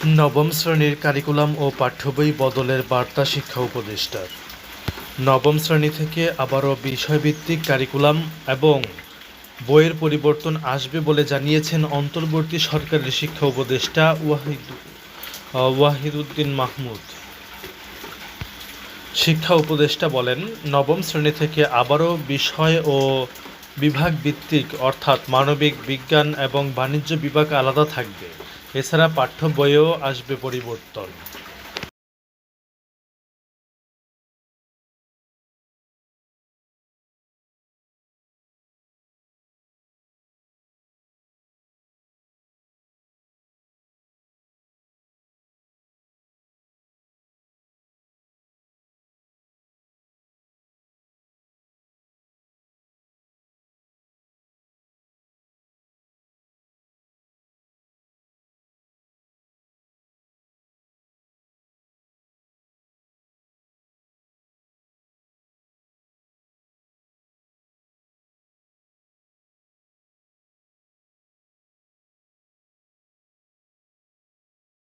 নবম শ্রেণির কারিকুলাম ও পাঠ্যবই বদলের বার্তা শিক্ষা উপদেষ্টার। নবম শ্রেণি থেকে আবারও বিষয়ভিত্তিক কারিকুলাম এবং বইয়ের পরিবর্তন আসবে বলে জানিয়েছেন অন্তর্বর্তী সরকারের শিক্ষা উপদেষ্টা ওয়াহিদ ওয়াহিদুদ্দিন মাহমুদ। শিক্ষা উপদেষ্টা বলেন, নবম শ্রেণি থেকে আবারও বিষয় ও বিভাগ ভিত্তিক অর্থাৎ মানবিক বিজ্ঞান এবং বাণিজ্য বিভাগ আলাদা থাকবে। এছাড়া পাঠ্য বইয়েও আসবে পরিবর্তন।